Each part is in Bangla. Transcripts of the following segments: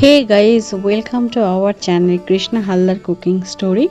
Hey guys welcome to our channel Krishna Haldar cooking story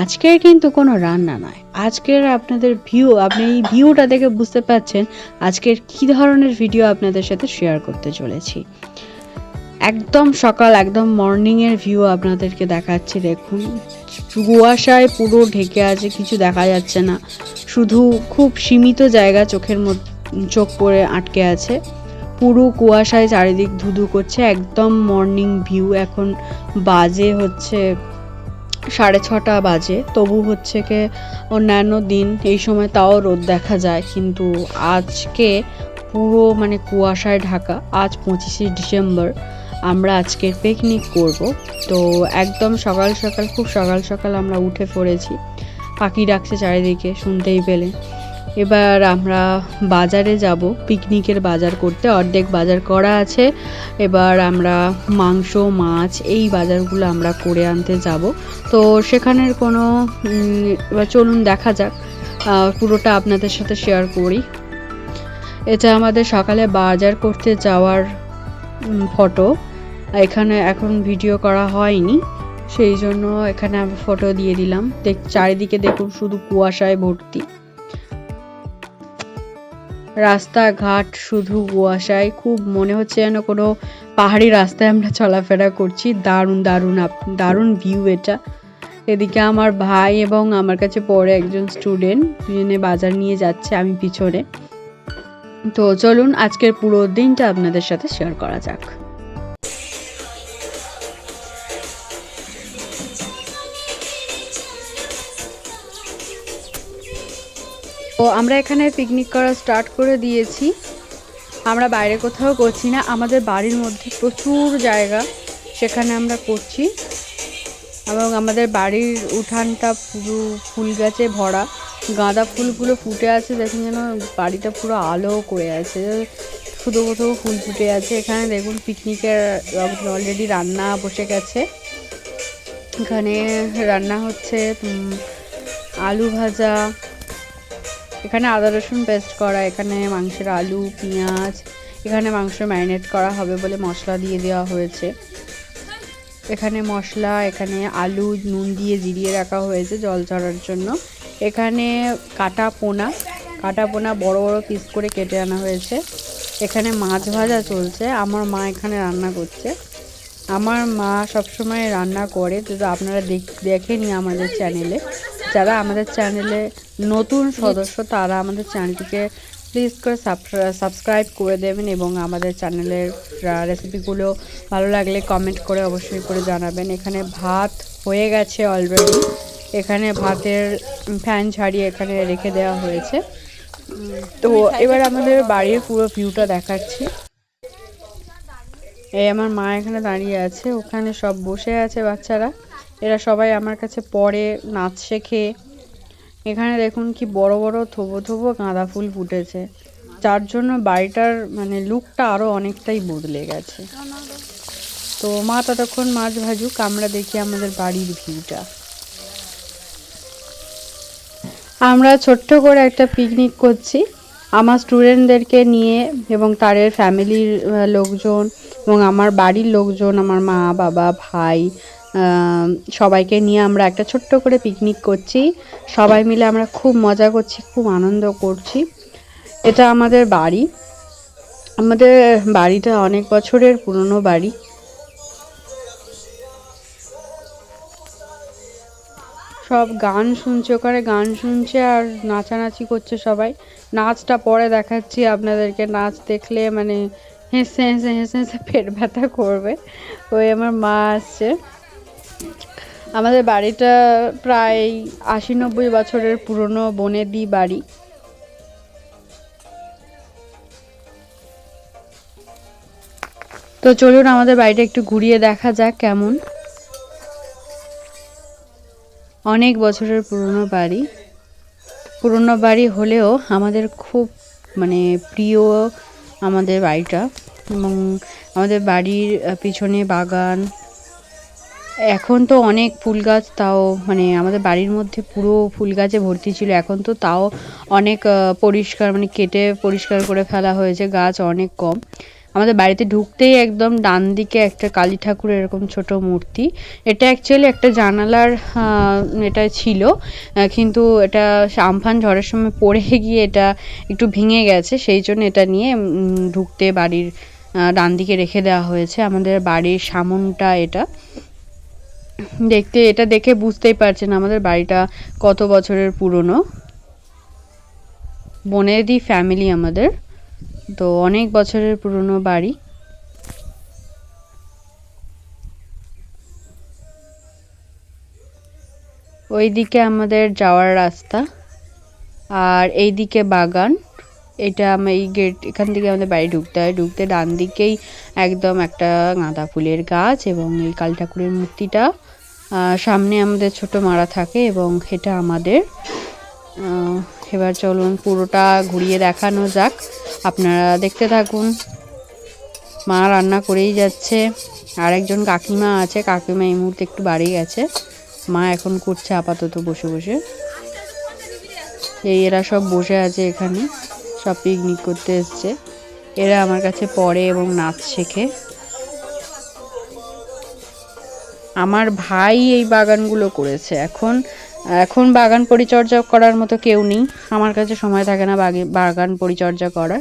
আজকের কিন্তু কোনো রান্না নয়। আজকের আপনাদের ভিউ আপনি এই ভিউটা দেখে বুঝতে পারছেন আজকের কি ধরনের ভিডিও আপনাদের সাথে শেয়ার করতে চলেছি। একদম সকাল, একদম মর্নিংয়ের ভিউ আপনাদেরকে দেখাচ্ছি, দেখুন। কুয়াশায় পুরো ঢেকে আছে, কিছু দেখা যাচ্ছে না। শুধু খুব সীমিত জায়গা চোখের মধ্যে, চোখ পড়ে আটকে আছে। পুরো কুয়াশায় চারিদিক ধুধু করছে, একদম মর্নিং ভিউ এখন বাজে হচ্ছে সাড়ে ছটা বাজে, তবু হচ্ছে কে অন্যান্য দিন, এই সময় তাও রোদ দেখা যায়। কিন্তু আজকে পুরো মানে কুয়াশায় ঢাকা, আজ পঁচিশে ডিসেম্বর, আমরা আজকে পিকনিক করব। তো একদম সকাল সকাল, খুব সকাল সকাল আমরা উঠে পড়েছি। পাখি ডাকছে চারিদিকে, শুনতেই পেলে। এবার আমরা বাজারে যাব। পিকনিকের বাজার করতে। অর্ধেক বাজার করা আছে। এবার আমরা মাংস, মাছ এই বাজারগুলো আমরা করে আনতে যাব। তো সেখানের কোনো এবার চলুন দেখা যাক। পুরোটা আপনাদের সাথে শেয়ার করি। এটা আমাদের সকালে বাজার করতে যাওয়ার ফটো এখানে এখন ভিডিও করা হয়নি। সেই জন্য এখানে আমি ফটো দিয়ে দিলাম। দেখ, চারিদিকে দেখুন শুধু কুয়াশায় ভর্তি। রাস্তাঘাট শুধু কুয়াশায়, খুব মনে হচ্ছে যেন কোনো পাহাড়ি রাস্তায় আমরা চলাফেরা করছি। দারুণ দারুণ দারুণ ভিউ এটা। এদিকে আমার ভাই এবং আমার কাছে পড়ে একজন স্টুডেন্ট দুজনে বাজার নিয়ে যাচ্ছে আমি পিছনে। তো চলুন আজকের পুরো দিনটা আপনাদের সাথে শেয়ার করা যাক। আমরা এখানে পিকনিক করা স্টার্ট করে দিয়েছি। আমরা বাইরে কোথাও করছি না, আমাদের বাড়ির মধ্যে প্রচুর জায়গা সেখানে আমরা করছি। এবং আমাদের বাড়ির উঠানটা পুরো ফুল গাছে ভরা, গাঁদা ফুলগুলো ফুটে আছে, দেখুন যেন বাড়িটা পুরো আলো করে আছে, শুধু কোথাও ফুল ফুটে আছে। এখানে দেখুন পিকনিকের অলরেডি রান্না বসে গেছে। এখানে রান্না হচ্ছে আলু ভাজা এখানে আদা রসুন পেস্ট করা, এখানে মাংসের আলু, পেঁয়াজ, এখানে মাংস ম্যারিনেট করা হবে বলে মশলা দিয়ে দেওয়া হয়েছে। এখানে মশলা, এখানে আলু, নুন দিয়ে জিরিয়ে রাখা হয়েছে জল চড়ার জন্য। এখানে কাটা পোনা কাটা পোনা বড় বড় পিস করে কেটে আনা হয়েছে। এখানে মাছ ভাজা চলছে, আমার মা এখানে রান্না করছে। আমার মা সবসময় রান্না করে, তো আপনারা দেখ- দেখেনি আমাদের চ্যানেলে যারা আমাদের চ্যানেলে নতুন সদস্য, তারা আমাদের চ্যানেলটিকে প্লিজ করে সাবস্ক্রাইব করে দেবেন এবং আমাদের চ্যানেলের রেসিপিগুলো ভালো লাগলে কমেন্ট করে অবশ্যই করে জানাবেন। এখানে ভাত হয়ে গেছে অলরেডি এখানে ভাতের ফ্যান ছাড়িয়ে এখানে রেখে দেওয়া হয়েছে। তো এবার আমাদের বাড়ির পুরো ভিউটা দেখাচ্ছি। এই আমার মা এখানে দাঁড়িয়ে আছে, ওখানে সব বসে আছে বাচ্চারা। এরা সবাই আমার কাছে পড়ে নাচ শেখে। এখানে দেখুন কি বড় বড় থোবো থোবো গাঁদা ফুল ফুটেছে। যার জন্য বাড়িটার মানে লুকটা আরও অনেকটাই বদলে গেছে। তো মা ততক্ষণ মাছ ভাজুক, আমরা দেখি আমাদের বাড়ির ভিউটা। আমরা ছোট্ট করে একটা পিকনিক করছি। আমার স্টুডেন্টদেরকে নিয়ে এবং তাদের ফ্যামিলির লোকজন এবং আমার বাড়ির লোকজন, আমার মা, বাবা, ভাই সবাইকে নিয়ে আমরা একটা ছোট্ট করে পিকনিক করছি। সবাই মিলে আমরা খুব মজা করছি, খুব আনন্দ করছি। এটা আমাদের বাড়ি। আমাদের বাড়িটা অনেক বছরের পুরনো বাড়ি। সব গান শুনছে, ওখানে গান শুনছে আর নাচানাচি করছে সবাই। নাচটা পরে দেখাচ্ছি আপনাদেরকে। নাচ দেখলে মানে হেসে হেসে হেসে হেসে পেট ব্যথা করবে। ওই আমার মা আসছে। আমাদের বাড়িটা প্রায় আশি নব্বই বছরের পুরনো বনেদি বাড়ি। তো চলুন আমাদের বাড়িটা একটু ঘুরিয়ে দেখা যাক কেমন। অনেক বছরের পুরনো বাড়ি। পুরনো বাড়ি হলেও আমাদের খুব মানে প্রিয় আমাদের বাড়িটা এবং আমাদের বাড়ির পিছনে বাগান এখন তো অনেক ফুল গাছ তাও মানে আমাদের বাড়ির মধ্যে পুরো ফুল গাছে ভর্তি ছিল। এখন তো তাও অনেক পরিষ্কার মানে কেটে পরিষ্কার করে ফেলা হয়েছে, গাছ অনেক কম। আমাদের বাড়িতে ঢুকতেই একদম ডান দিকে একটা কালী ঠাকুরের এরকম ছোট মূর্তি। এটা অ্যাকচুয়ালি একটা জানালার এটা ছিল কিন্তু এটা আমফান ঝড়ের সময় পড়ে গিয়ে এটা একটু ভেঙে গেছে, সেই জন্য এটা নিয়ে ঢুকতে বাড়ির ডান দিকে রেখে দেওয়া হয়েছে। আমাদের বাড়ির সামনটা এটা। দেখতে, এটা দেখে বুঝতেই পারছেন আমাদের বাড়িটা কত বছরের পুরনো। বনেদি ফ্যামিলি আমাদের, তো অনেক বছরের পুরনো বাড়ি। ওইদিকে আমাদের যাওয়ার রাস্তা, আর এইদিকে বাগান। এটা এই গেট এখান থেকে আমাদের বাড়ি ঢুকতে হয়। ঢুকতে ডান দিকেই একদম একটা গাঁদা ফুলের গাছ এবং এই কাল ঠাকুরের মূর্তিটা। সামনে আমাদের ছোট মারা থাকে এবং এটা আমাদের। এবার চলুন পুরোটা ঘুরিয়ে দেখানো যাক। আপনারা দেখতে থাকুন। মা রান্না করেই যাচ্ছে। আর একজন কাকিমা আছে। কাকিমা এই মুহূর্তে একটু বাড়ি গেছে। মা এখন করছে আপাতত বসে বসে। এই এরা সব বসে আছে এখানে। সব পিকনিক করতে এসছে। এরা আমার কাছে পড়ে এবং নাচ শেখে। আমার ভাই এই বাগানগুলো করেছে। এখন এখন বাগান পরিচর্যা করার মতো কেউ নেই। আমার কাছে সময় থাকে না বাগান পরিচর্যা করার।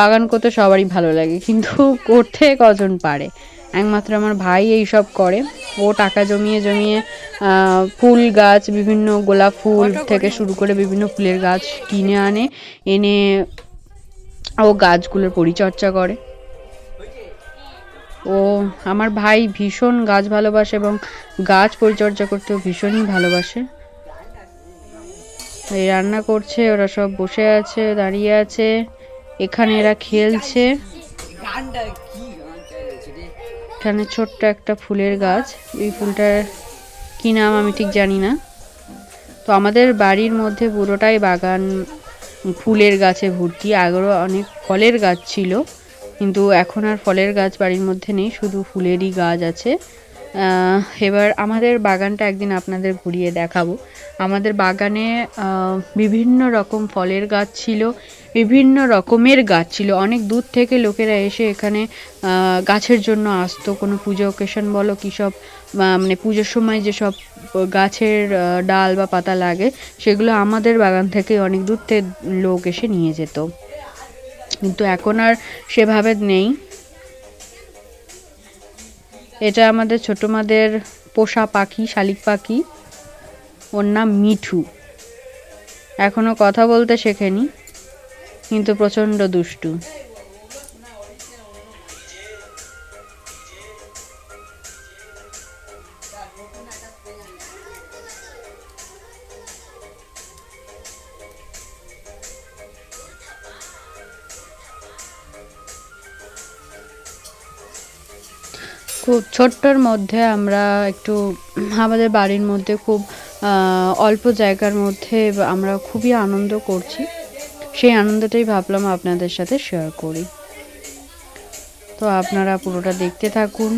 বাগান করতে সবারই ভালো লাগে কিন্তু করতে কজন পারে? একমাত্র আমার ভাই এই সব করে। ও টাকা জমিয়ে জমিয়ে ফুল গাছ বিভিন্ন গোলাপ ফুল থেকে শুরু করে বিভিন্ন ফুলের গাছ কিনে আনে এনে ও গাছগুলোর পরিচর্যা করে। ও আমার ভাই ভীষণ গাছ ভালোবাসে এবং গাছ পরিচর্যা করতেও ভীষণই ভালোবাসে। এই রান্না করছে, ওরা সব বসে আছে, দাঁড়িয়ে আছে, এখানে এরা খেলছে। এখানে ছোট্ট একটা ফুলের গাছ, এই ফুলটার কি নাম আমি ঠিক জানি না। তো আমাদের বাড়ির মধ্যে পুরোটাই বাগান ফুলের গাছে ভর্তি আগেও অনেক ফলের গাছ ছিল, কিন্তু এখন আর ফলের গাছ বাড়ির মধ্যে নেই, শুধু ফুলেরই গাছ আছে। এবার আমাদের বাগানটা একদিন আপনাদের ঘুরিয়ে দেখাবো। আমাদের বাগানে বিভিন্ন রকম ফলের গাছ ছিল, বিভিন্ন রকমের গাছ ছিল। অনেক দূর থেকে লোকেরা এসে এখানে গাছের জন্য আসতো। কোনো পুজো অকেশন বলো কী সব মানে পুজোর সময় যেসব গাছের ডাল বা পাতা লাগে, সেগুলো আমাদের বাগান থেকে অনেক দূর থেকে লোক এসে নিয়ে যেত। কিন্তু এখন আর সেভাবে নেই। এটা আমাদের ছোট মাদের পোষা পাখি, শালিক পাখি। ওর নাম মিঠু। এখনও কথা বলতে শেখেনি, কিন্তু প্রচণ্ড দুষ্টু। খুব ছোট্টর মধ্যে আমরা একটু আমাদের বাড়ির মধ্যে খুব অল্প জায়গার মধ্যে আমরা খুবই আনন্দ করছি। সেই আনন্দটাই ভাবলাম আপনাদের সাথে শেয়ার করি। তো আপনারা পুরোটা দেখতে থাকুন।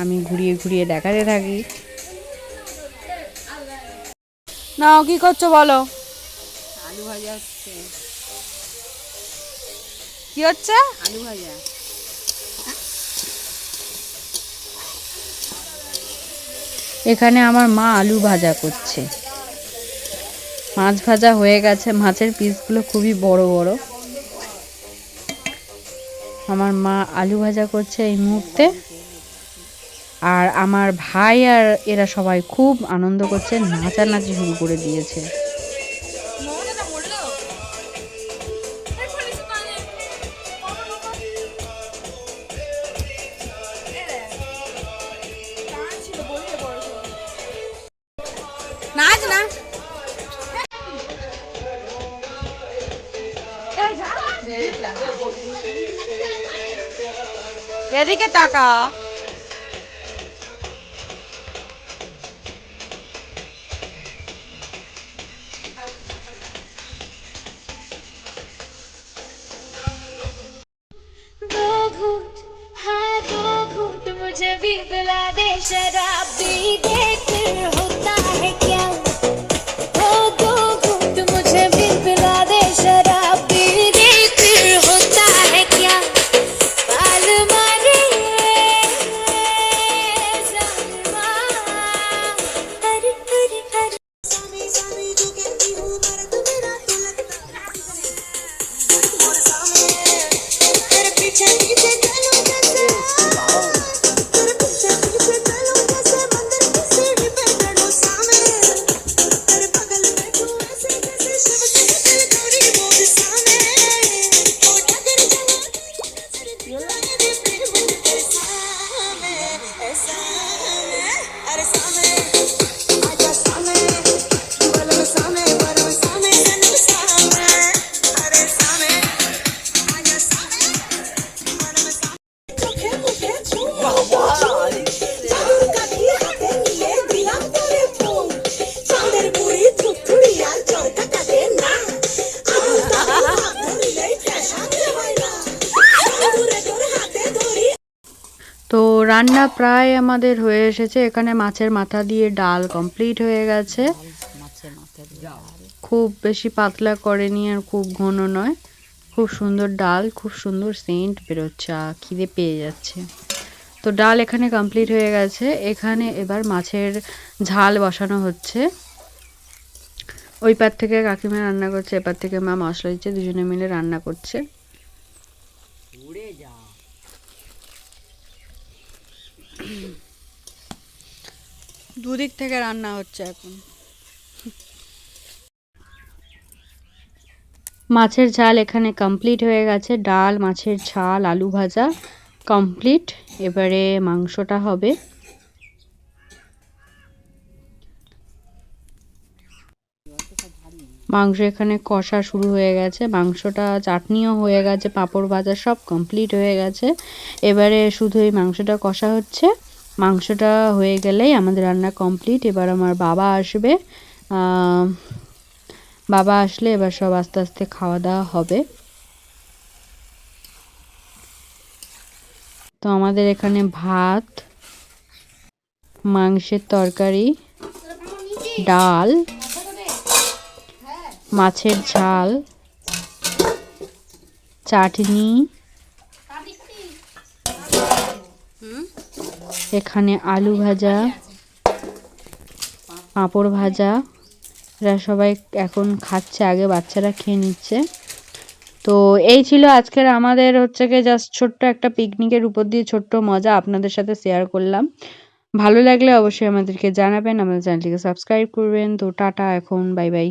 আমি ঘুরিয়ে ঘুরিয়ে দেখাতে থাকি। নাও কি করছ বলো? আলু ভাজা হচ্ছে। কি হচ্ছে? আলু ভাজা। এখানে আমার মা আলু ভাজা করছে। মাছ ভাজা হয়ে গেছে। মাছের পিসগুলো খুবই বড় বড়। আমার মা আলু ভাজা করছে এই মুহূর্তে। আর আমার ভাই আর এরা সবাই খুব আনন্দ করছে। নাচানাচি শুরু করে দিয়েছে। এদিকে টাকা दो घूंट हाँ दो घूंट मुझे भी पिला दे शराबी রান্না প্রায় আমাদের হয়ে এসেছে। এখানে মাছের মাথা দিয়ে ডাল কমপ্লিট হয়ে গেছে। খুব বেশি পাতলা করেনি আর খুব ঘন নয়। খুব সুন্দর ডাল, খুব সুন্দর সেন্ট বেরোচ্ছে খিদে পেয়ে যাচ্ছে। তো ডাল এখানে কমপ্লিট হয়ে গেছে। এখানে এবার মাছের ঝাল বসানো হচ্ছে। ওই পার থেকে কাকিমা রান্না করছে, এপার থেকে মা মশলা দিচ্ছে, দুজনে মিলে রান্না করছে। দুদিক থেকে রান্না হচ্ছে এখন। মাছের ঝাল এখানে কমপ্লিট হয়ে গেছে। ডাল, মাছের ঝাল, আলু ভাজা কমপ্লিট এবারে মাংসটা হবে। মাংস এখানে কষা শুরু হয়ে গেছে। মাংসটা চাটনিও হয়ে গেছে। পাঁপড় ভাজা সব কমপ্লিট হয়ে গেছে। এবারে শুধু এই মাংসটা কষা হচ্ছে। মাংসটা হয়ে গেলেই আমাদের রান্না কমপ্লিট এবার আমার বাবা আসবে। বাবা আসলে এবার সব আস্তে আস্তে খাওয়া দাওয়া হবে। তো আমাদের এখানে ভাত, মাংসের তরকারি, ডাল, মাছের ঝাল, চাটনি। এখানে আলু ভাজা, পাঁপড় ভাজা। এরা সবাই এখন খাচ্ছে, আগে বাচ্চারা খেয়ে নিচ্ছে। তো এই ছিল আজকের আমাদের হচ্ছে গিয়ে জাস্ট ছোট্ট একটা পিকনিকের উপর দিয়ে ছোট্ট মজা আপনাদের সাথে শেয়ার করলাম। ভালো লাগলে অবশ্যই আমাদেরকে জানাবেন, আমাদের চ্যানেলটিকে সাবস্ক্রাইব করবেন। তো টাটা এখন বাই বাই